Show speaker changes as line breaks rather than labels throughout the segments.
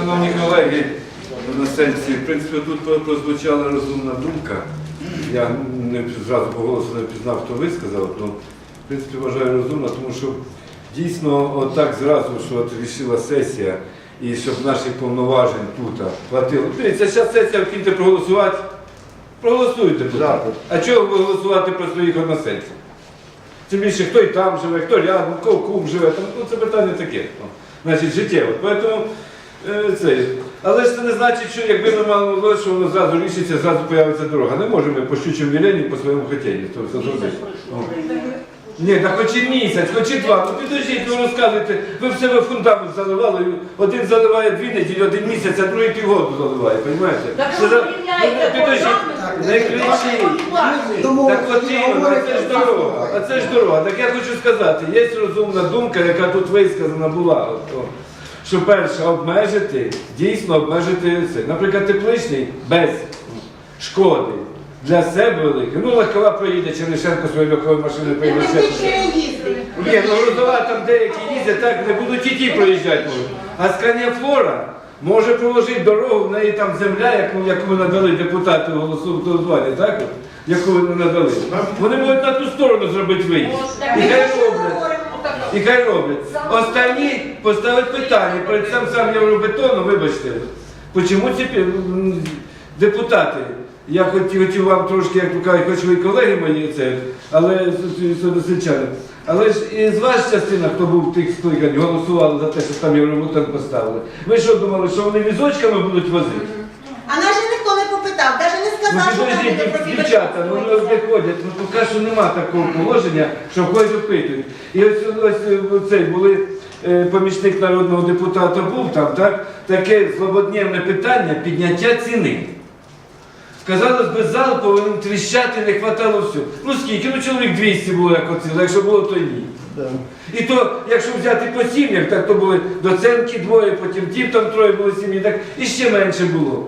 Шановні колеги, на сесії, в принципі, тут прозвучала розумна думка. Я не зразу по голосу не пізнав, хто висказав, але в принципі вважаю розумно, тому що дійсно отак зразу, що от рішила сесія, і щоб наших повноважень тут хватило. Дивіться, зараз сесія вкиньте проголосувати. Проголосуйте, ласка. А чого ви голосувати про своїх односельців? Тим більше, хто і там живе, хто рядом, хто кум живе, там, ну, це питання таке. ну, Значить, життєво. Поэтому, це. Але ж це не значить, що якби ми мали можливість, що воно зразу рішиться, зразу появиться дорога. Не можемо по щучому віленні, по своєму хотінні. То, зробити. Ну. Ні, так хоч і місяць, хоч і два. Ну підождіть, ви розказуєте, ви в себе фундамент заливали, один заливає дві неділі, один місяць, а другий півгоду заливає, розумієте?
Так
Ну,
фундамент.
не кричіть. Так от іменно, це ж дорога. А це ж дорога. Так я хочу сказати, є розумна думка, яка тут висказана була. От, що перше, обмежити, дійсно обмежити це. Наприклад, тепличний без шкоди. Для себе великий. Ну, легкова проїде, Чернишенко своєю легковою машиною поїде. ще. Ні, ну грузова там деякі їздять, так не будуть і ті проїжджати можуть. А скання флора може проложити дорогу, в неї там земля, яку, яку ви надали депутату голосування, так? от? Яку ви надали. Вони можуть на ту сторону зробити виїзд. І хай роблять. І хай роблять. Останні поставить питання перед сам сам Євробетону, вибачте. Чому ці депутати? Я хотів, хотів вам трошки, як то кажуть, хоч ви колеги мої, це, але судосельчани. Але ж і з вас частина, хто був тих скликань, голосували за те, що там Євробетон поставили. Ви що думали, що вони візочками будуть возити?
А нас же ніхто не попитав, навіть не
Ну,
сказав, що
дівчата, ну не виходять, ну поки що нема такого положення, що когось опитують. І ось, ось цей були е, помічник народного депутата був там, так? Таке злободневне питання підняття ціни. Казалось би, зал повинен тріщати, не хватало всього. Ну скільки? Ну чоловік 200 було як оціло, якщо було, то ні. І то, якщо взяти по сім'ях, так то були доценки двоє, потім ті там троє були сім'ї, так і ще менше було.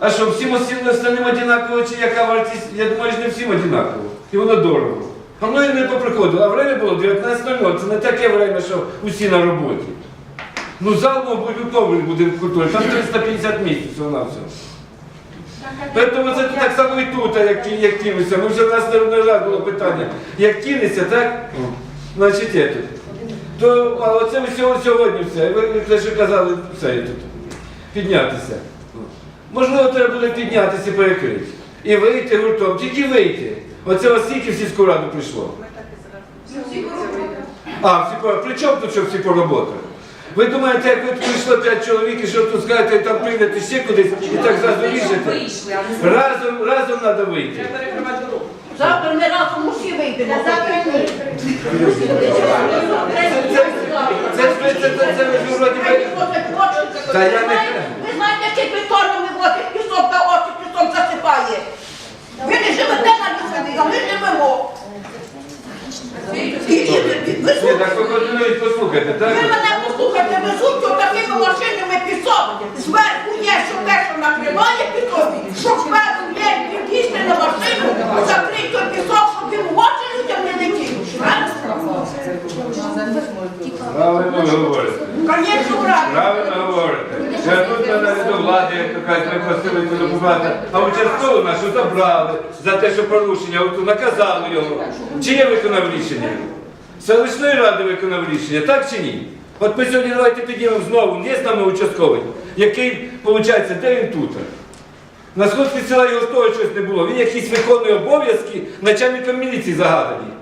А що, всім остальним одинаково, чи яка вартість? Я думаю, що не всім одинаково. І воно дорого. А мною не поприходило, а время було 19.00, це не таке время, що усі на роботі. Ну, зал, повний буде в культурі, там 350 місяців на все. Тому це так само і тут, як, як кинуся. Ми вже в нас не раз було питання. Як кинеться, так? Значить, є тут. То, а оце сьогодні, все. Ви те, що казали, все є тут. Піднятися. Можливо, треба буде піднятися і перекрити. І вийти гуртом, тільки вийти. Оце ось скільки в сільську раду прийшло. А, всі по... при чому тут, що всі поработали? Ви думаєте, як ви прийшло п'ять чоловік, і що тут скажете, там прийняти ще кудись і так зразу рішите? Разом, разом треба вийти.
Завтра не разом усі вийдемо. Завтра ні.
Це ж ви- це, це, це, ви ж вроді. Та я не-
Ви знаєте, які бетонами возять пісок та очі пісок засипає. Ви не живете на місці, а ми живемо. І- і- і-
Ні, так ви контролюють, послухайте, так?
Ви мене послухайте, везуть отакими машинами пісок. Зверху є, що те, що накриває пісок, що зверху є підійшли на машину, закрий той пісок, щоб він в очі людям не летів.
Правильно ви говорите.
Конечно, правильно.
Правильно говорите. Тут мене до влади, кажуть, ми просили побрати. А участкову нашу забрали за те, що порушення, от наказали його. Чи є виконав рішення? Селищної ради виконав рішення, так чи ні? От ми сьогодні давайте підіймемо знову, є з нами участковий, який, виходить, де він тут? На сходці села його того щось не було. Він якісь виконує обов'язки начальником міліції загадані.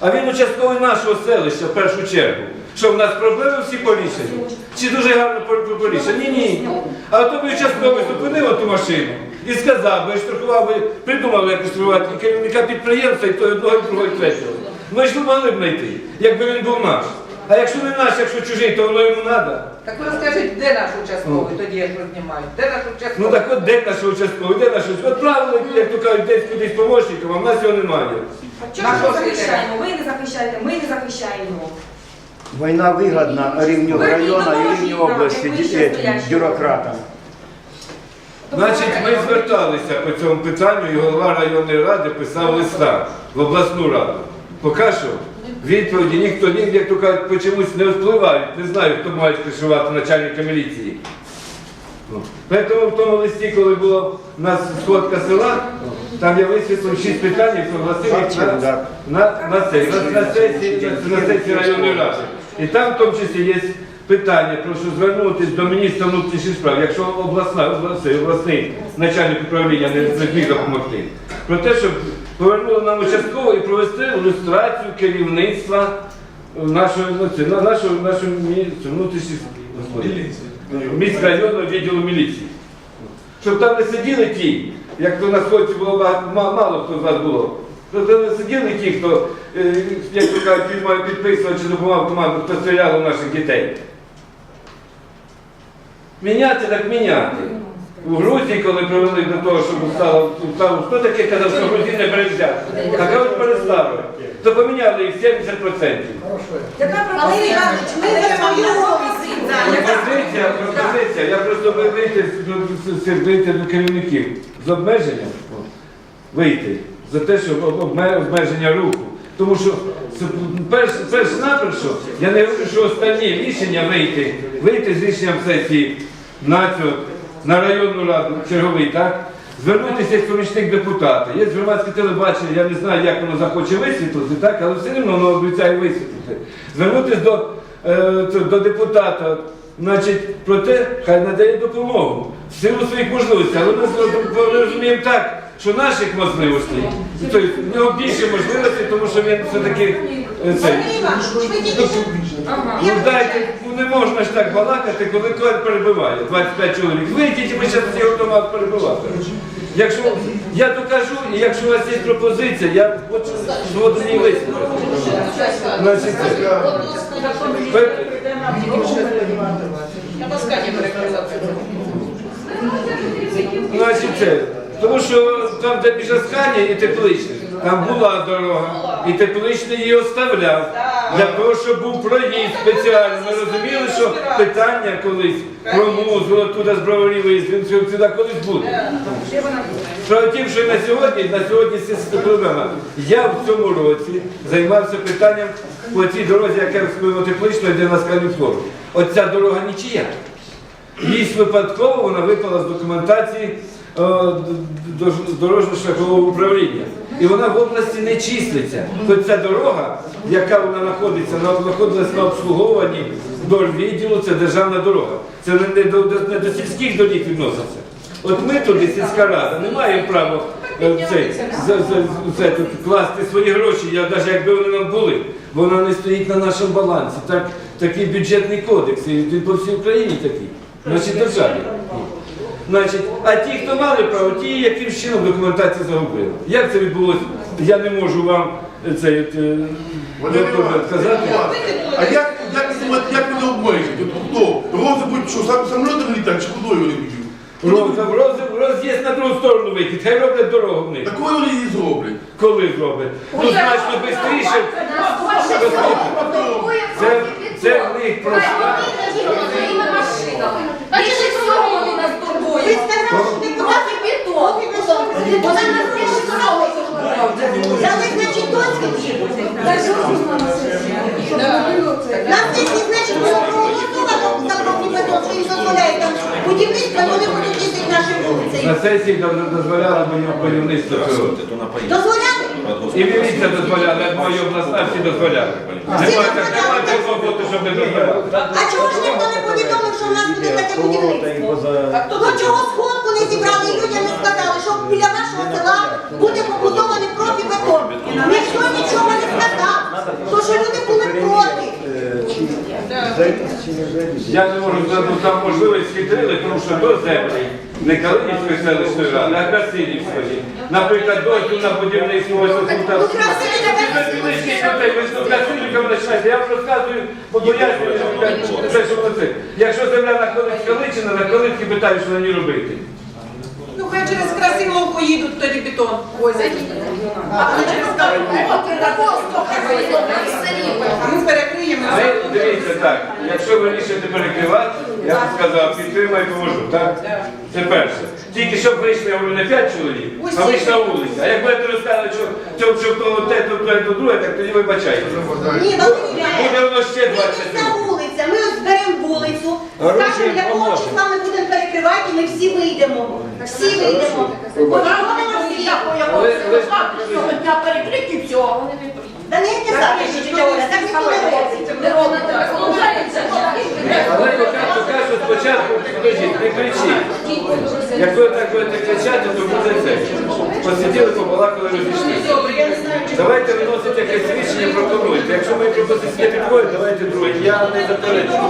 А він участковий нашого селища в першу чергу. Що в нас проблеми всі порішені? Чи дуже гарно по- по- порішені? Ні, ні. А то би участковий зупинив ту машину і сказав би, штрафував би, придумав якось штрафувати керівника підприємства, і той одного, і другого, і третього. Ми ж могли б знайти, якби він був наш. А якщо не наш, якщо чужий, то воно йому треба.
Так ви скажіть, де наш участковий, тоді як знімають? Де наш
Ну
участковий?
так от де наш участковий, де наш участковий? От правило, як то кажуть, десь кудись помощником, а в нас його немає.
Чому ми захищаємо? Ви не захищаєте, ми не захищаємо.
Война выгодна рівню району і рівню області ді- бюрократам.
Значить, ми зверталися по цьому питанню, і голова районної ради писав листа в обласну раду. Поки що Відповіді ніхто, ні, як то кажуть, по чомусь не впливають. Не знаю, хто має кришувати начальника міліції. Ну, Тому в тому листі, коли була у нас сходка села, там я висвітлив шість питань, які пригласив їх на,
Да.
на, на, на, на, на, на сесії районної ради. І там в тому числі є питання, прошу звернутися до міністра внутрішніх справ, якщо обласна, обласний, обласний начальник управління не, зміг допомогти, про те, щоб повернули нам участково і провести ілюстрацію керівництва нашої, ну, на- нашого, нашого міністра внутрішніх міськрайонного відділу міліції. Щоб там не сиділи ті, як то на сходці було багато, мало хто з вас було. Щоб там не сиділи ті, хто, е, як то кажуть, під- підписував чи допомагав команду, хто стріляв у наших дітей. Міняти так міняти. У Грузії, коли привели до того, щоб стало, стало хто таке казав, що Грузія не перевзяти? Так от переставили. То поміняли їх 70%.
Яка
Валерій Іванович, ми.
Пропозиція, пропозиція. Я просто ви- вийти з- з- з- вийти до керівників з обмеженням, вийти за те, об- обме- обмеження руху. Тому що перш, перш наперше, я не говорю, що останні рішення вийти, вийти з рішенням сесії на цю, на районну раду, черговий, так? Звернутися як помічник депутата. Є громадське телебачення, я не знаю, як воно захоче висвітлити, так, але все одно воно обіцяє висвітлити. Звернутися до, е, до депутата, значить, про те, хай надає допомогу в силу своїх можливостей. Але ми розуміємо так, що наших можливостей, тобто в нього більше можливостей, тому що він все-таки е, цей. Ну дайте, ну не можна ж так балакати, коли перебиває 25 чоловік. Вийдіть, і ми зараз всі автомат перебивати. Якщо я докажу, і якщо у вас є пропозиція, я хочу згоден її висловити. Значить, це. Значить, це. Тому що там, де Біжаскані і тепличне, там була дорога, і тепличний її оставляв. Для того, щоб був проїзд спеціально. Ми розуміли, що питання колись про музу, оттуда з броварів сюди колись буде. Справа в що на сьогодні, на сьогодні проблема. Я в цьому році займався питанням по цій дорозі, яка теплично йде на скальну флору. Оця дорога нічия. Їсть випадково вона випала з документації дорожньо-шляхового управління. І вона в області не числиться. Хоч ця дорога, яка вона знаходиться, вона знаходилась на обслуговуванні дорвідділу, це державна дорога. Це не, до, не до сільських доріг відноситься. От ми туди, сільська рада, не маємо права е, цей, за, за, за, тут класти свої гроші, я, навіть якби вони нам були, бо вона не стоїть на нашому балансі. Так, такий бюджетний кодекс, і він по всій Україні такий, в нашій державі. Значить, а ті, хто мали право, ті яким чином документацію загубили. Як це відбулося? Я не можу вам е, це е, е, сказати.
А як, як вони обмежать? Хто? Рози будуть що, сам, самолітом літати, чи кудою вони будуть?
Роз, роз, роз'їзд на другу сторону вихід, хай роблять дорогу в них.
Такою вони її зроблять.
Коли зроблять? Ну, значно швидше. Це, це в них проста.
Більше всього вони нас
Ви
турбують.
сказали, що депутати бетон. Нас більше значить, було проголосовано за профібетон, що їм дозволяє там будівництво, вони будуть їздити наші вулиці.
На сесії дов- дозволяли мені будівництво цього.
Дозволяли?
І міліція дозволяла, я думаю, і обласна всі дозволяли. Немає так- немає такого роботи, щоб не дозволяли.
А чого ж ніхто не повідомив, що в нас буде таке будівництво? Ну чого сходку не зібрали людям не сказали, що біля нашого села буде побудований профібетон? Ніхто нічого не сказав, то що люди були проти.
Я не можу сказати, там можливість схитрили, тому що до землі, не Калинівської селищної ради, а Красилівської. Наприклад, дозвіл на будівництво ось тут там.
Ну,
Я вам розказую, пояснюю, що це, що це. Якщо земля знаходиться Каличина, на Калинці питають, що на ній робити.
Ну хай через Красиловку їдуть тоді бетон возять. А через
Ми
перекриємо.
Ми, дивіться так, якщо вирішуєте перекривати, я б сказав, підтримай, поможу, так? Це перше. Тільки щоб вийшли, я говорю, не 5 чоловік, а вийшли на вулицю. А як будете розказувати, що, що, що то те, то те, то друге, так тоді вибачайте.
Ні, Валерій
Буде воно ще
Іванович,
20
це вулиця, ми ось беремо вулицю, скажемо, якого числа ми будемо перекривати, і ми всі вийдемо. Всі вийдемо.
Вона вона
всі.
по якому завтрашнього дня перекриті все.
Та не яке завтра, так ніхто не робить.
Не робите.
Але поки, поки спочатку, підкажіть, не кричіть. Як ви так будете кричати, то буде це. Посиділи, побалакали, розійшлися. Давайте виносити якесь рішення, пропонуйте. Якщо мої пропозиції не підходять, давайте друге. Я не заперечую.